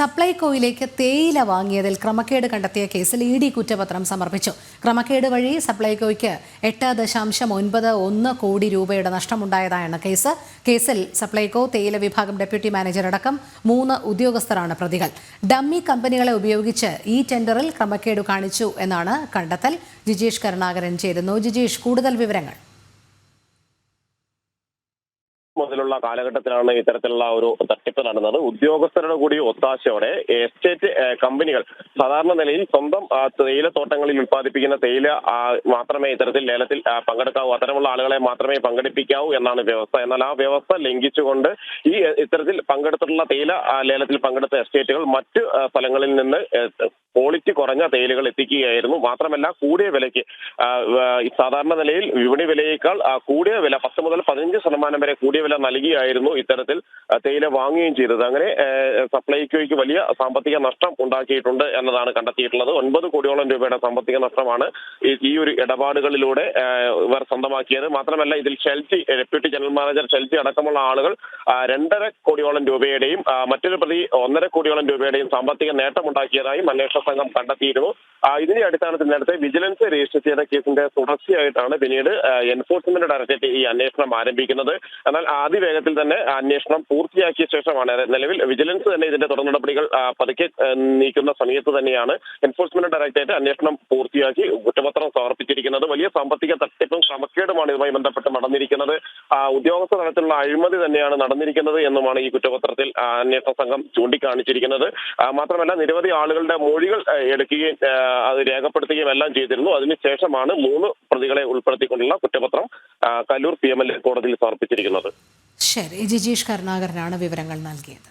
സപ്ലൈകോയിലേക്ക് തേയില വാങ്ങിയതിൽ ക്രമക്കേട് കണ്ടെത്തിയ കേസിൽ ഇ ഡി കുറ്റപത്രം സമർപ്പിച്ചു. ക്രമക്കേട് വഴി സപ്ലൈകോയ്ക്ക് എട്ട് ദശാംശം ഒൻപത് ഒന്ന് കോടി രൂപയുടെ നഷ്ടമുണ്ടായതായാണ് കേസ്. കേസിൽ സപ്ലൈകോ തേയില വിഭാഗം ഡെപ്യൂട്ടി മാനേജർ അടക്കം മൂന്ന് ഉദ്യോഗസ്ഥരാണ് പ്രതികൾ. ഡമ്മി കമ്പനികളെ ഉപയോഗിച്ച് ഈ ടെൻഡറിൽ ക്രമക്കേട് കാണിച്ചു എന്നാണ് കണ്ടെത്തൽ. ജിജീഷ് കരുണാകരൻ ചേരുന്നു. ജിജീഷ് കൂടുതൽ വിവരങ്ങൾ. മുതലുള്ള കാലഘട്ടത്തിലാണ് ഇത്തരത്തിലുള്ള ഒരു തട്ടിപ്പ് നടന്നത്. ഉദ്യോഗസ്ഥരുടെ കൂടി ഒത്താശയോടെ എസ്റ്റേറ്റ് കമ്പനികൾ സാധാരണ നിലയിൽ സ്വന്തം തേയില തേയിലത്തോട്ടങ്ങളിൽ ഉൽപ്പാദിപ്പിക്കുന്ന തേയില മാത്രമേ ഇത്തരത്തിൽ ലേലത്തിൽ പങ്കെടുക്കാവൂ. അത്തരമുള്ള ആളുകളെ മാത്രമേ പങ്കെടുപ്പിക്കാവൂ എന്നാണ് വ്യവസ്ഥ. എന്നാൽ ആ വ്യവസ്ഥ ലംഘിച്ചുകൊണ്ട് ഈ ഇത്തരത്തിൽ പങ്കെടുത്തിട്ടുള്ള തേയില ലേലത്തിൽ പങ്കെടുത്ത എസ്റ്റേറ്റുകൾ മറ്റ് സ്ഥലങ്ങളിൽ നിന്ന് ക്വാളിറ്റി കുറഞ്ഞ തേയിലകൾ എത്തിക്കുകയായിരുന്നു. മാത്രമല്ല കൂടിയ വിലയ്ക്ക് സാധാരണ നിലയിൽ വിപണി വിലയേക്കാൾ കൂടിയ വില പത്ത് മുതൽ പതിനഞ്ച് ശതമാനം വരെ കൂടിയ വില നൽകിയായിരുന്നു ഇത്തരത്തിൽ തേയില വാങ്ങുകയും ചെയ്തത്. അങ്ങനെ സപ്ലൈക്കോയ്ക്ക് വലിയ സാമ്പത്തിക നഷ്ടം ഉണ്ടാക്കിയിട്ടുണ്ട് എന്നതാണ് കണ്ടെത്തിയിട്ടുള്ളത്. ഒൻപത് കോടിയോളം രൂപയുടെ സാമ്പത്തിക നഷ്ടമാണ് ഈ- ഒരു ഇടപാടുകളിലൂടെ ഇവർ സ്വന്തമാക്കിയത്. മാത്രമല്ല ഇതിൽ Shelty deputy general manager Shelty അടക്കമുള്ള ആളുകൾ രണ്ടര കോടിയോളം രൂപയുടെയും മറ്റൊരു പ്രതി ഒന്നര കോടിയോളം രൂപയുടെയും സാമ്പത്തിക നേട്ടമുണ്ടാക്കിയതായും അന്വേഷണ സംഘം കണ്ടെത്തിയിരുന്നു. ഇതിന്റെ അടിസ്ഥാനത്തിൽ നേരത്തെ വിജിലൻസ് രജിസ്റ്റർ ചെയ്ത കേസിന്റെ തുടർച്ചയായിട്ടാണ് പിന്നീട് എൻഫോഴ്സ്മെന്റ് ഡയറക്ടറേറ്റ് ഈ അന്വേഷണം ആരംഭിക്കുന്നത്. എന്നാൽ അതിവേഗത്തിൽ തന്നെ അന്വേഷണം പൂർത്തിയാക്കിയ ശേഷമാണ് നിലവിൽ വിജിലൻസ് തന്നെ ഇതിന്റെ തുടർ നടപടികൾ പതുക്കെ നീക്കുന്ന സമയത്ത് തന്നെയാണ് എൻഫോഴ്സ്മെന്റ് ഡയറക്ടറേറ്റ് അന്വേഷണം പൂർത്തിയാക്കി കുറ്റപത്രം സമർപ്പിച്ചിരിക്കുന്നത്. വലിയ സാമ്പത്തിക തട്ടിപ്പും ക്രമക്കേടുമാണ് ഇതുമായി ബന്ധപ്പെട്ട് നടന്നിരിക്കുന്നത്. ഉദ്യോഗസ്ഥ തലത്തിലുള്ള അഴിമതി തന്നെയാണ് നടന്നിരിക്കുന്നത് എന്നുമാണ് ഈ കുറ്റപത്രത്തിൽ അന്വേഷണ സംഘം ചൂണ്ടിക്കാണിച്ചിരിക്കുന്നത്. മാത്രമല്ല നിരവധി ആളുകളുടെ മൊഴികൾ എടുക്കുകയും അത് രേഖപ്പെടുത്തുകയും എല്ലാം ചെയ്തിരുന്നു. അതിനുശേഷമാണ് മൂന്ന് പ്രതികളെ ഉൾപ്പെടുത്തിക്കൊണ്ടുള്ള കുറ്റപത്രം കല്ലൂർ പി എം എൽ കോടതിയിൽ സമർപ്പിച്ചിരിക്കുന്നത്. ശരി. ജിജീഷ് കരുണാകരനാണ് വിവരങ്ങൾ നൽകിയത്.